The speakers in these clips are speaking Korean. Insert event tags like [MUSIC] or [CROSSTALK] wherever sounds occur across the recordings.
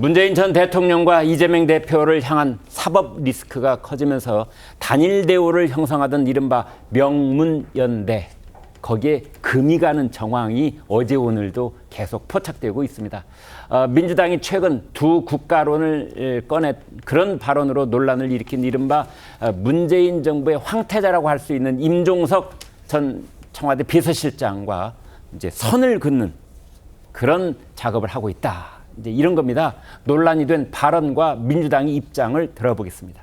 문재인 전 대통령과 이재명 대표를 향한 사법 리스크가 커지면서 단일 대우를 형성하던 이른바 명문연대 거기에 금이 가는 정황이 어제 오늘도 계속 포착되고 있습니다. 어, 민주당이 최근 두 국가론을 에, 꺼내 그런 발언으로 논란을 일으킨 이른바 어, 문재인 정부의 황태자라고 할 수 있는 임종석 전 청와대 비서실장과 이제 선을 긋는 그런 작업을 하고 있다. 이제 이런 겁니다. 논란이 된 발언과 민주당의 입장을 들어보겠습니다.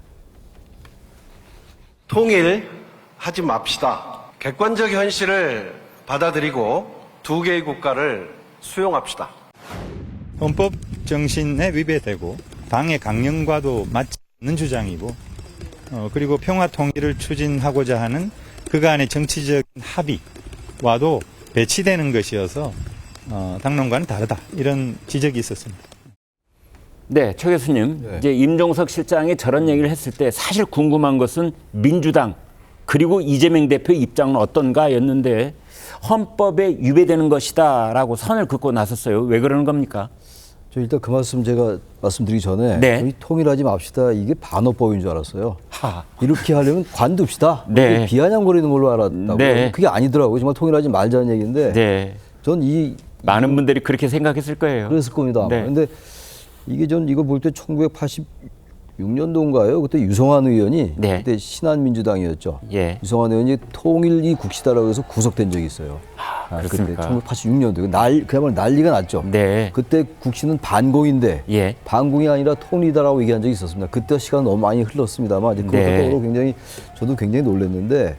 통일하지 맙시다. 객관적 현실을 받아들이고 두 개의 국가를 수용합시다. 헌법 정신에 위배되고 당의 강령과도 맞지 않는 주장이고 어, 그리고 평화 통일을 추진하고자 하는 그간의 정치적인 합의와도 배치되는 것이어서 어, 당론과는 다르다 이런 지적이 있었습니다. 네, 최 교수님. 이제 임종석 실장이 저런 얘기를 했을 때 사실 궁금한 것은 민주당 그리고 이재명 대표 입장은 어떤가였는데 헌법에 위배되는 것이다라고 선을 긋고 나섰어요. 왜 그러는 겁니까? 저 일단 그 말씀 제가 말씀드리기 전에 네. 우리 통일하지 맙시다 이게 반어법인 줄 알았어요. 하. 이렇게 하려면 관둡시다. 네. 비아냥거리는 걸로 알았다고. 네. 그게 아니더라고요. 정말 통일하지 말자는 얘기인데 네. 전이 많은 분들이 그렇게 생각했을 거예요. 그랬을 겁니다. 네. 근데 이게 전 이거 볼 때 1986년도인가요? 그때 유성환 의원이 네. 그때 신한민주당이었죠. 예. 유성환 의원이 통일이 국시다라고 해서 구속된 적이 있어요. 아, 그때 그렇습니까? 1986년도 날 그야말로 난리가 났죠. 네. 그때 국시는 반공인데 예. 반공이 아니라 통일이다라고 얘기한 적이 있었습니다. 그때 시간 너무 많이 흘렀습니다만 이제 그것도 네. 굉장히 저도 굉장히 놀랐는데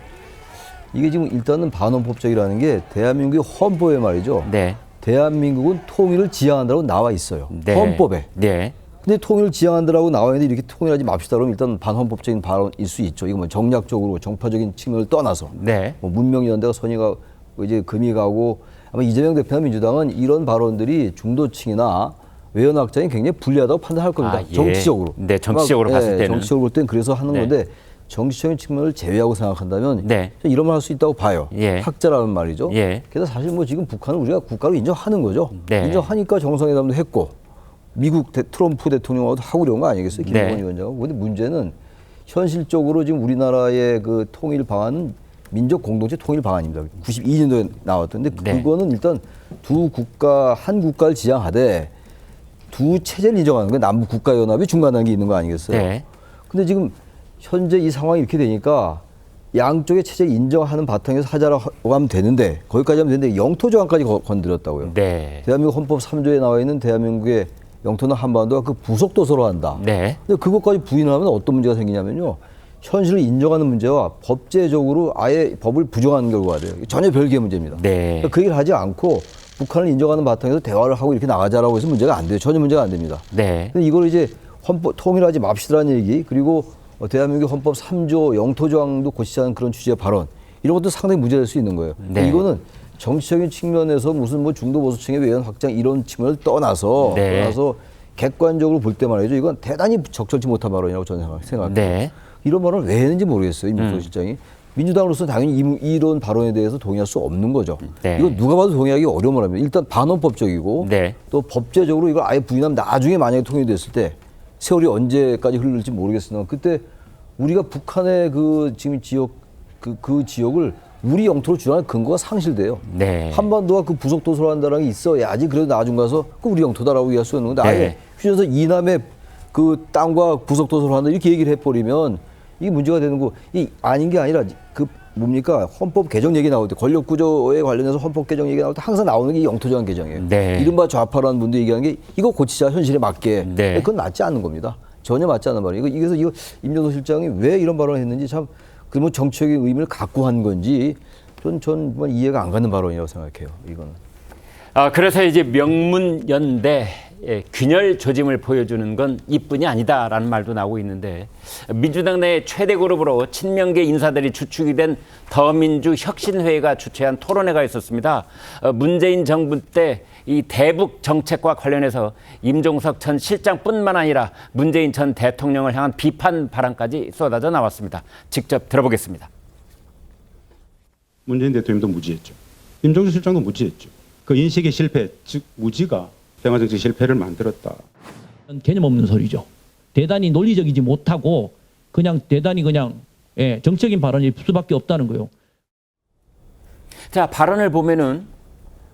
이게 지금 일단은 반헌법적이라는 게 대한민국의 헌법에 말이죠. 네. 대한민국은 통일을 지향한다고 나와 있어요. 네. 헌법에. 네. 근데 통일을 지향한다라고 나와 있는데 이렇게 통일하지 맙시다 그러면 일단 반헌법적인 발언일 수 있죠. 이거 뭐 정략적으로 정파적인 측면을 떠나서 네. 뭐 문명연대가 선의가 이제 금이 가고 아마 이재명 대표나 민주당은 이런 발언들이 중도층이나 외연학자에 굉장히 불리하다고 판단할 겁니다. 아, 예. 정치적으로. 네, 정치적으로 아마, 봤을 때는. 정치적으로 볼땐 그래서 하는 네. 건데 정치적인 측면을 제외하고 생각한다면 네. 이런 말 할 수 있다고 봐요. 예. 학자라는 말이죠. 예. 게다가 사실 뭐 지금 북한은 우리가 국가로 인정하는 거죠. 네. 인정하니까 정상회담도 했고 미국 대, 트럼프 대통령하고도 하고 이런 거 아니겠어요? 김정은 네. 위원장하고. 근데 문제는 현실적으로 지금 우리나라의 그 통일 방안은 민족 공동체 통일 방안입니다. 92년도에 나왔던데 네. 그거는 일단 두 국가 한 국가를 지향하되 두 체제를 인정하는 게 남북 국가 연합이 중간 단계 있는 거 아니겠어요? 네. 근데 지금 현재 이 상황이 이렇게 되니까 양쪽의 체제를 인정하는 바탕에서 하자라고 하면 되는데 거기까지 하면 되는데 영토 조항까지 거- 건드렸다고요. 네. 대한민국 헌법 3조에 나와 있는 대한민국의 영토는 한반도가 그 부속 도서로 한다. 네. 근데 그것까지 부인하면 어떤 문제가 생기냐면요. 현실을 인정하는 문제와 법제적으로 아예 법을 부정하는 결과가 돼요. 전혀 별개의 문제입니다. 네. 그러니까 그 얘기를 하지 않고 북한을 인정하는 바탕에서 대화를 하고 이렇게 나가자라고 해서 문제가 안 돼요. 전혀 문제가 안 됩니다. 네. 근데 이걸 이제 헌법 통일하지 맙시다라는 얘기 그리고 어, 대한민국 헌법 3조 영토 조항도 고치자는 그런 취지의 발언 이런 것도 상당히 문제될 수 있는 거예요. 네. 이거는 정치적인 측면에서 무슨 뭐 중도 보수층의 외연 확장 이런 측면을 떠나서 네. 떠나서 객관적으로 볼 때 말이죠. 이건 대단히 적절치 못한 발언이라고 저는 생각- 생각합니다. 네. 이런 발언을 왜 했는지 모르겠어요. 임종석 실장이. 민주당으로서 당연히 이- 이런 발언에 대해서 동의할 수 없는 거죠. 네. 이거 누가 봐도 동의하기 어려운 말입니다. 일단 반헌법적이고 네. 또 법제적으로 이걸 아예 부인하면 나중에 만약에 통일이 됐을 때 세월이 언제까지 흐를지 모르겠으나 그때 우리가 북한의 그 지금 지역 그, 그 지역을 우리 영토로 주장할 근거가 상실돼요. 네. 한반도가 그 부속 한다는 게 있어야지 그래도 나중 가서 그 우리 영토다라고 얘기할 수 있는 건데 아예 네. 휴전서 이남의 그 땅과 부속 도서로 한다 이렇게 얘기를 해버리면 이게 문제가 되는 거. 이 아닌 게 아니라 그 뭡니까 헌법 개정 얘기 나올 때 권력 구조에 관련해서 헌법 개정 얘기 나올 때 항상 나오는 게 영토 제한 개정이에요. 네. 이른바 좌파라는 분들이 얘기하는 게 이거 고치자 현실에 맞게. 네. 그건 맞지 않는 겁니다. 전혀 맞지 않는 말이에요. 이거- 그래서 이거 임종석 실장이 왜 이런 발언을 했는지 참 그러면 정치적인 의미를 갖고 한 건지 전, 전 정말 이해가 안 가는 발언이라고 생각해요. 이거는. 아, 그래서 이제 명문 연대 예, 균열 조짐을 보여주는 건 이뿐이 아니다라는 말도 나오고 있는데 민주당 내 최대 그룹으로 친명계 인사들이 주축이 된 더민주 혁신회의가 주최한 토론회가 있었습니다. 어, 문재인 정부 때 이 대북 정책과 관련해서 임종석 전 실장뿐만 아니라 문재인 전 대통령을 향한 비판 발언까지 쏟아져 나왔습니다. 직접 들어보겠습니다. 문재인 대통령도 무지했죠. 임종석 실장도 무지했죠. 그 인식의 실패, 즉 무지가 대화 정책 실패를 만들었다. 개념 없는 소리죠. 대단히 논리적이지 못하고 그냥 대단히 그냥 예, 정적인 발언일 수밖에 없다는 거예요. 자 발언을 보면은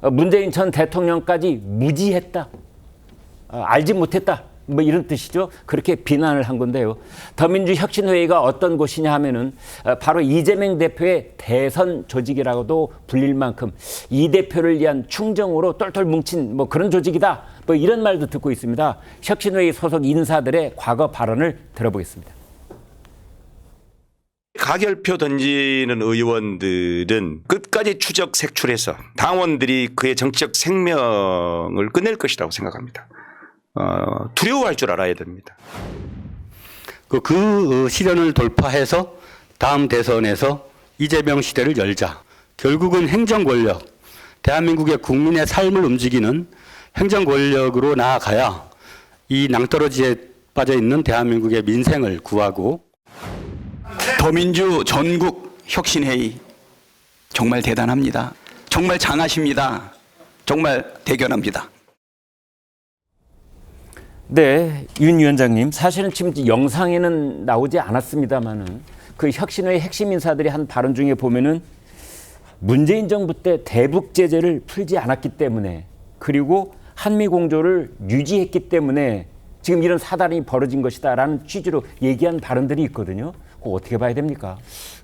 어, 문재인 전 대통령까지 무지했다, 어, 알지 못했다, 뭐 이런 뜻이죠. 그렇게 비난을 한 건데요. 더민주 혁신회의가 어떤 곳이냐 하면은 어, 바로 이재명 대표의 대선 조직이라고도 불릴 만큼 이 대표를 위한 충정으로 똘똘 뭉친 뭐 그런 조직이다. 뭐 이런 말도 듣고 있습니다. 혁신회의 소속 인사들의 과거 발언을 들어보겠습니다. 가결표 던지는 의원들은 끝까지 추적 색출해서 당원들이 그의 정치적 생명을 끝낼 것이라고 생각합니다. 어, 두려워할 줄 알아야 됩니다. 그, 그 어, 시련을 돌파해서 다음 대선에서 이재명 시대를 열자. 결국은 행정 권력, 대한민국의 국민의 삶을 움직이는 행정 권력으로 나아가야 이 낭떠러지에 빠져 있는 대한민국의 민생을 구하고 더민주 전국 혁신회의 정말 대단합니다. 정말 장하십니다. 정말 대견합니다. 네, 윤 위원장님. 사실은 지금 영상에는 나오지 않았습니다만은 그 혁신의 핵심 인사들이 한 발언 중에 보면은 문재인 정부 때 대북 제재를 풀지 않았기 때문에 그리고 한미 공조를 유지했기 때문에 지금 이런 사단이 벌어진 것이다라는 취지로 얘기한 발언들이 있거든요. 그거 어떻게 봐야 됩니까?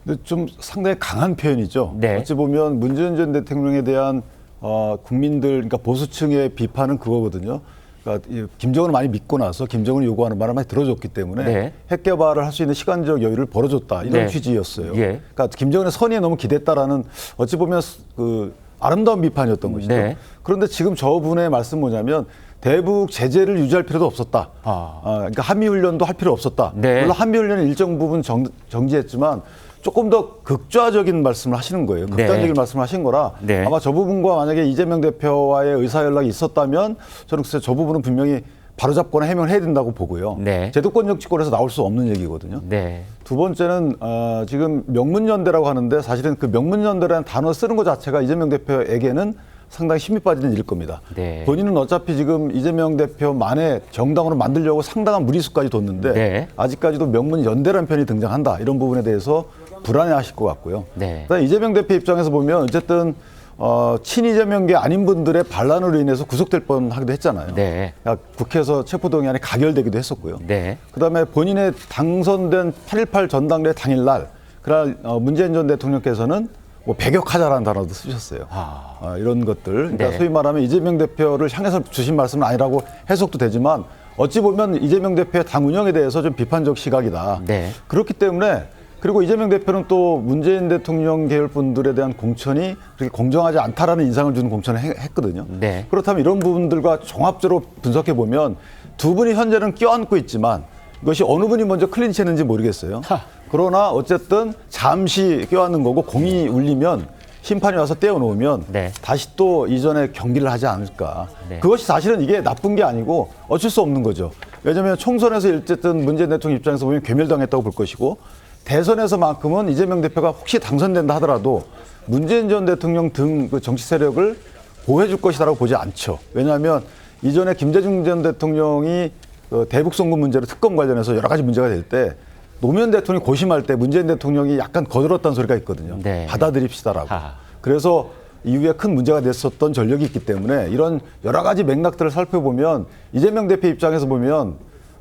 근데 좀 상당히 강한 표현이죠. 네. 어찌 보면 문재인 전 대통령에 대한 어, 국민들, 그러니까 보수층의 비판은 그거거든요. 그러니까 이 김정은을 많이 믿고 나서 김정은이 요구하는 말을 많이 들어줬기 때문에 네. 핵 개발을 할 수 있는 시간적 여유를 벌어줬다 이런 네. 취지였어요. 예. 그러니까 김정은의 선의에 너무 기댔다라는 어찌 보면 그 아름다운 비판이었던 것이죠. 네. 그런데 지금 저분의 말씀 뭐냐면 대북 제재를 유지할 필요도 없었다. 아. 아, 그러니까 한미 훈련도 할 필요 없었다. 네. 물론 한미 훈련은 일정 부분 정, 정지했지만 조금 더 극좌적인 말씀을 하시는 거예요. 극단적인 네. 말씀을 하신 거라 네. 아마 저 부분과 만약에 이재명 대표와의 의사 연락이 있었다면 저는 글쎄 저 부분은 분명히 바로잡거나 해명을 해야 된다고 보고요. 네. 제도권 정치권에서 나올 수 없는 얘기거든요. 네. 두 번째는 어, 지금 명문연대라고 하는데 사실은 그 명문연대라는 단어 쓰는 것 자체가 이재명 대표에게는 상당히 힘이 빠지는 일일 겁니다. 네. 본인은 어차피 지금 이재명 대표만의 정당으로 만들려고 상당한 무리수까지 뒀는데 네. 아직까지도 명문 연대라는 편이 등장한다 이런 부분에 대해서 불안해하실 것 같고요. 네. 그다음에 이재명 대표 입장에서 보면 어쨌든 어, 친이재명계 아닌 분들의 반란으로 인해서 구속될 뻔하기도 했잖아요. 네. 그러니까 국회에서 체포동의안이 가결되기도 했었고요. 네. 그다음에 본인의 당선된 8.18 전당대 당일날 그날 어, 문재인 전 대통령께서는 뭐 배격하자라는 단어도 쓰셨어요. 아. 어, 이런 것들. 그러니까 네. 소위 말하면 이재명 대표를 향해서 주신 말씀은 아니라고 해석도 되지만 어찌 보면 이재명 대표의 당 운영에 대해서 좀 비판적 시각이다. 네. 그렇기 때문에 그리고 이재명 대표는 또 문재인 대통령 계열 분들에 대한 공천이 그렇게 공정하지 않다라는 인상을 주는 공천을 해- 했거든요. 네. 그렇다면 이런 부분들과 종합적으로 분석해 보면 두 분이 현재는 껴안고 있지만 이것이 어느 분이 먼저 클린치했는지 모르겠어요. 하. 그러나 어쨌든 잠시 껴안는 거고 공이 울리면 심판이 와서 떼어놓으면 네. 다시 또 이전에 경기를 하지 않을까. 네. 그것이 사실은 이게 나쁜 게 아니고 어쩔 수 없는 거죠. 왜냐하면 총선에서 어쨌든 문재인 대통령 입장에서 보면 괴멸당했다고 볼 것이고 대선에서만큼은 이재명 대표가 혹시 당선된다 하더라도 문재인 전 대통령 등 그 정치 세력을 보호해 줄 것이다라고 보지 않죠. 왜냐하면 이전에 김대중 전 대통령이 그 대북 송금 문제로 특검 관련해서 여러 가지 문제가 될 때 노무현 대통령이 고심할 때 문재인 대통령이 약간 거들었다는 소리가 있거든요. 네. 받아들입시다라고. 하하. 그래서 이후에 큰 문제가 됐었던 전력이 있기 때문에 이런 여러 가지 맥락들을 살펴보면 이재명 대표 입장에서 보면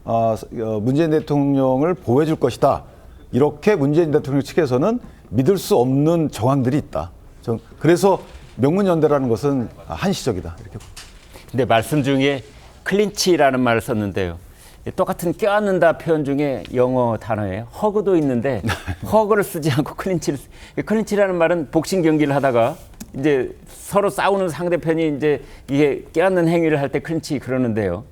어, 어, 문재인 대통령을 보호해 줄 것이다. 이렇게 문재인 대통령 측에서는 믿을 수 없는 정황들이 있다. 저- 그래서 명문연대라는 것은 한시적이다. 이렇게 근데 말씀 중에 클린치라는 말을 썼는데요. 똑같은 껴안는다 표현 중에 영어 단어에 허그도 있는데 [LAUGHS] 허그를 쓰지 않고 클린치를 쓰- 클린치라는 말은 복싱 경기를 하다가 이제 서로 싸우는 상대편이 이제 이게 껴안는 행위를 할 때 클린치 그러는데요.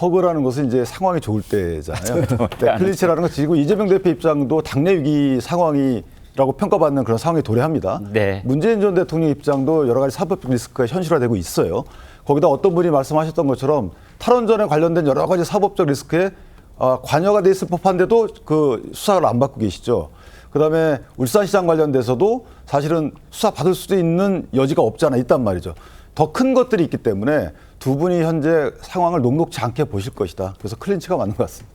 허그라는 것은 이제 상황이 좋을 때잖아요. [LAUGHS] 네, 안 클린치라는 것이 지금 이재명 대표 입장도 당내 위기 상황이 라고 평가받는 그런 상황에 도래합니다. 네. 문재인 전 대통령 입장도 여러 가지 사법 리스크가 현실화되고 있어요. 거기다 어떤 분이 말씀하셨던 것처럼 탈원전에 관련된 여러 가지 사법적 리스크에 아, 관여가 돼 있을 법한데도 그 수사를 안 받고 계시죠. 그다음에 울산시장 관련돼서도 사실은 수사 받을 수도 있는 여지가 없지 않아 있단 말이죠. 더 큰 것들이 있기 때문에 두 분이 현재 상황을 녹록지 않게 보실 것이다. 그래서 클린치가 맞는 것 같습니다.